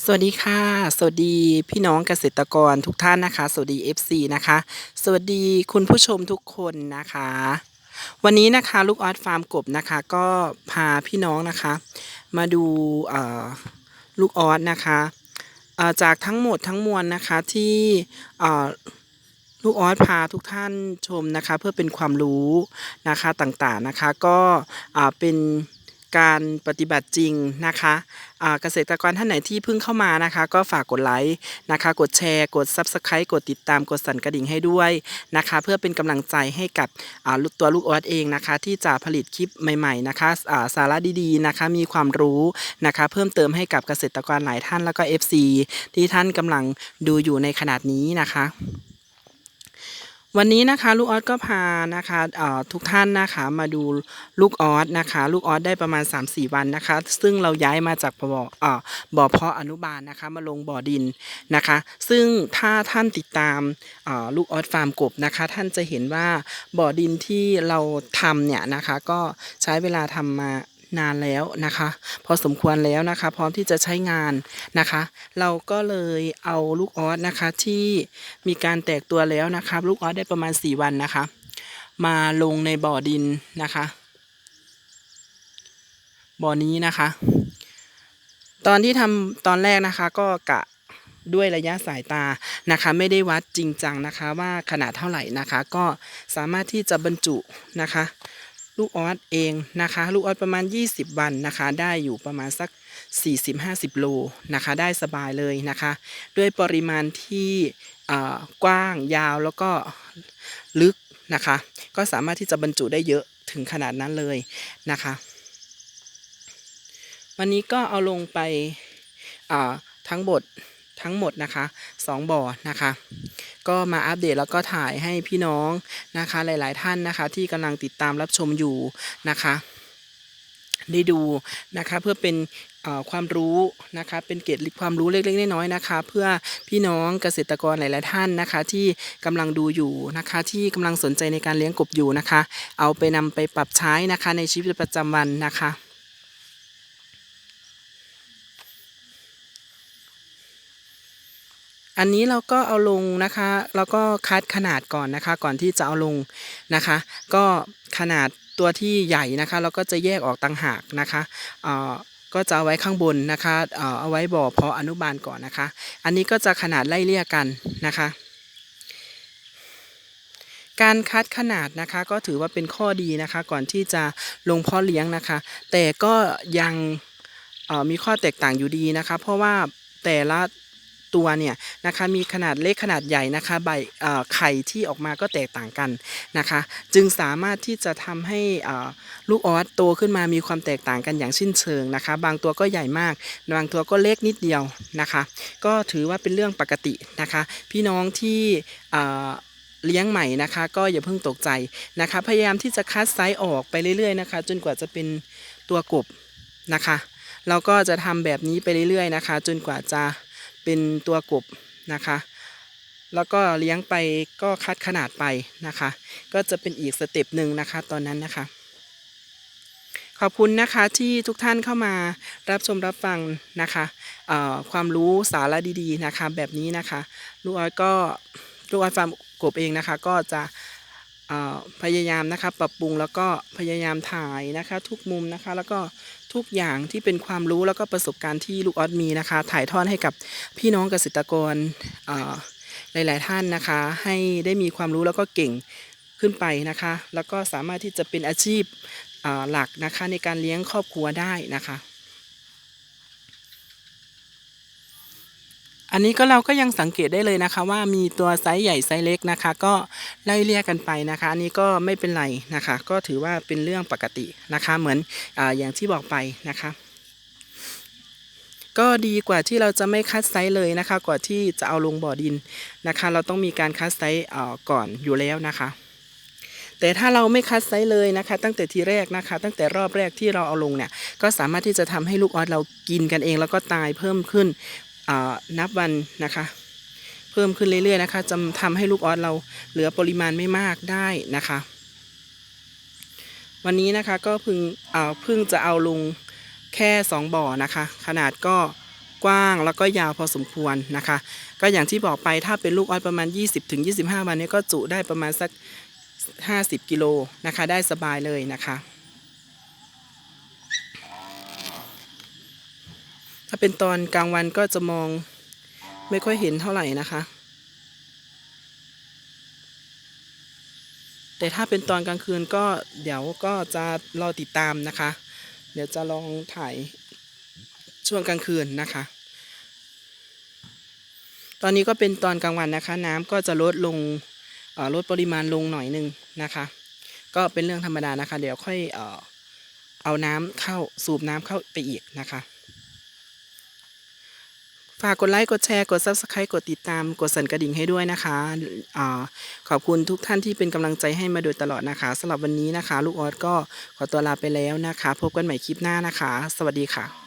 สวัสดีค่ะ สวัสดีพี่น้องเกษตรกรทุกท่านนะคะ สวัสดี FC นะคะ สวัสดีคุณผู้ชมทุกคนนะคะ วันนี้นะคะลูกออสฟาร์มกบนะคะ ก็พาพี่น้องนะคะ มาดูลูกออสนะคะจากทั้งหมดทั้งมวลนะคะที่ลูกออสพาทุกท่านชมนะคะ เพื่อเป็นความรู้นะคะต่างๆนะคะ ก็เป็น การปฏิบัติจริงนะคะเกษตรกรท่านไหนที่เพิ่งเข้ามานะคะ ก็ฝากกดไลค์นะคะ กดแชร์ กด Subscribe กดติดตามกดสั่นกระดิ่งให้ด้วยนะคะ เพื่อเป็นกำลังใจให้กับตัวลูกออสเองนะคะ ที่จะผลิตคลิปใหม่ๆนะคะสาระดีๆนะคะ มีความรู้นะคะ เพิ่มเติมให้กับเกษตรกรหลายท่านแล้วก็ FC ที่ท่านกำลังดูอยู่ในขนาดนี้นะคะ วันนี้นะคะลูกออสก็พานะคะทุกท่านนะคะมาดูลูกออสนะคะ ลูกออสได้ประมาณ 3-4 วันนะคะ ซึ่งเราย้ายมาจากบ่อเอ่อบ่อเพาะอนุบาลนะคะ มาลงบ่อดินนะคะ ซึ่งถ้าท่านติดตามลูกออสฟาร์มกบนะคะ ท่านจะเห็นว่าบ่อดินที่เราทำเนี่ยนะคะ ก็ใช้เวลาทำมา นานแล้วนะคะ พอสมควรแล้วนะคะ พร้อมที่จะใช้งานนะคะ เราก็เลยเอาลูกออสนะคะที่มีการแตกตัวแล้วนะคะลูกออสได้ประมาณ 4 วันนะคะ มาลงในบ่อดินนะคะ บ่อนี้นะคะ ตอนที่ทำตอนแรกนะคะก็กะด้วยระยะสายตานะคะ ไม่ได้วัดจริงจังนะคะว่าขนาดเท่าไหร่นะคะ ก็สามารถที่จะบรรจุนะคะ ลูกออสเองนะคะ ลูกออสประมาณ 20 วันนะคะ ได้อยู่ประมาณสัก 40-50 โลนะคะ ได้สบายเลยนะคะ ด้วยปริมาณที่อ่ากว้างยาวแล้วก็ลึกนะคะ ก็สามารถที่จะบรรจุได้เยอะถึงขนาดนั้นเลยนะคะ วันนี้ก็เอาลงไปอ่าทั้งบท ทั้งหมดนะคะสองบ่อนะคะ ก็มาอัปเดตแล้วก็ถ่ายให้พี่น้องนะคะหลาย ๆ ท่านนะคะ ที่กำลังติดตามรับชมอยู่นะคะได้ดูนะคะเพื่อเป็นความรู้นะคะเป็นเกร็ดความรู้เล็กๆน้อยๆนะคะ เพื่อพี่น้องเกษตรกรหลายๆท่านนะคะ ที่กำลังดูอยู่นะคะ ที่กำลังสนใจในการเลี้ยงกบอยู่นะคะ เอาไปนำไปปรับใช้นะคะในชีวิตประจำวันนะคะ อันนี้เราก็เอาลงนะคะแล้วก็คัดขนาดก่อนนะคะ ก่อนที่จะเอาลงนะคะ ก็ขนาดตัวที่ใหญ่นะคะ เราก็จะแยกออกต่างหากนะคะเออก็จะเอาไว้ข้างบนนะคะเออเอาไว้บ่อเพาะอนุบาลก่อนนะคะ อันนี้ก็จะขนาดไล่เลี่ยกันนะคะ การคัดขนาดนะคะ ก็ถือว่าเป็นข้อดีนะคะ ก่อนที่จะลงเพาะเลี้ยงนะคะ แต่ก็ยังเออมีข้อแตกต่างอยู่ดีนะคะ เพราะว่าแต่ละ ตัวเนี่ยนะคะมีขนาดเล็กขนาดใหญ่นะคะใบไข่ที่ออกมาก็แตกต่างกันนะคะ จึงสามารถที่จะทำให้ลูกออสโตขึ้นมามีความแตกต่างกันอย่างสิ้นเชิงนะคะ บางตัวก็ใหญ่มาก บางตัวก็เล็กนิดเดียวนะคะ ก็ถือว่าเป็นเรื่องปกตินะคะ พี่น้องที่เอ่อเลี้ยงใหม่นะคะก็อย่าเพิ่งตกใจนะคะ พยายามที่จะคัดไซส์ออกไปเรื่อยๆนะคะ จนกว่าจะเป็นตัวกบนะคะ เราก็จะทำแบบนี้ไปเรื่อยๆนะคะ จนกว่าจะ เป็นตัวกบนะคะ แล้วก็เลี้ยงไปก็คัดขนาดไปนะคะ ก็จะเป็นอีกสเต็ปหนึ่งนะคะตอนนั้นนะคะ ขอบคุณนะคะที่ทุกท่านเข้ามารับชมรับฟังนะคะความรู้สาระดีๆนะคะ แบบนี้นะคะลูกอ้อยก็ลูกอ้อยฟาร์มกบเองนะคะ ก็จะ พยายามนะคะปรับปรุงแล้วก็พยายามถ่ายนะคะ ทุกมุมนะคะ แล้วก็ทุกอย่างที่เป็นความรู้แล้วก็ประสบการณ์ที่ลูกออสมีนะคะ ถ่ายทอดให้กับพี่น้องเกษตรกรหลาย ๆ ท่านนะคะ ให้ได้มีความรู้แล้วก็เก่งขึ้นไปนะคะ แล้วก็สามารถที่จะเป็นอาชีพหลักนะคะในการเลี้ยงครอบครัวได้นะคะ อันนี้ก็เราก็ยังสังเกตได้เลยนะคะว่ามีตัวไซส์ใหญ่ไซส์เล็กนะคะ ก็ไล่เลี่ยกันไปนะคะ อันนี้ก็ไม่เป็นไรนะคะ ก็ถือว่าเป็นเรื่องปกตินะคะ เหมือนออย่างที่บอกไปนะคะ ก็ดีกว่าที่เราจะไม่คัดไซส์เลยนะคะก่อนที่จะเอาลงบ่อดินนะคะ เราต้องมีการคัดไซส์ก่อนอยู่แล้วนะคะแต่ถ้าเราไม่คัดไซส์เลยนะคะ ตั้งแต่ทีแรกนะคะ ตั้งแต่รอบแรกที่เราเอาลงเนี่ยก็สามารถที่จะทำให้ลูกออสเรากินกันเอง แล้วก็ตายเพิ่มขึ้น นับวันนะคะ เพิ่มขึ้นเรื่อยๆนะคะจะทำให้ลูกออสเราเหลือปริมาณไม่มากได้นะคะ วันนี้นะคะก็เพิ่งเพิ่งจะเอาลงแค่สองบ่อนะคะ ขนาดก็กว้างแล้วก็ยาวพอสมควรนะคะ ก็อย่างที่บอกไปถ้าเป็นลูกออสประมาณ 20-25 วันนี้ก็จุได้ประมาณสัก 50 กิโลนะคะ ได้สบายเลยนะคะ ถ้าเป็นตอนกลางวันก็จะมองไม่ค่อยเห็นเท่าไหร่นะคะ แต่ถ้าเป็นตอนกลางคืนก็เดี๋ยวก็จะรอติดตามนะคะ เดี๋ยวจะลองถ่ายช่วงกลางคืนนะคะ ตอนนี้ก็เป็นตอนกลางวันนะคะ น้ำก็จะลดลงลดปริมาณลงหน่อยหนึงนะคะ ก็เป็นเรื่องธรรมดานะคะ เดี๋ยวค่อยเอาน้ำเข้าสูบน้ำเข้าไปอีกนะคะ ฝากกดไลค์กดแชร์กด Subscribe กดติดตามกดสั่นกระดิ่งให้ด้วยนะคะอขอบคุณทุกท่านที่เป็นกำลังใจให้มาโดยตลอดนะคะสำหรับวันนี้นะคะ ลูกออสก็ขอตัวลาไปแล้วนะคะ พบกันใหม่คลิปหน้านะคะ สวัสดีค่ะ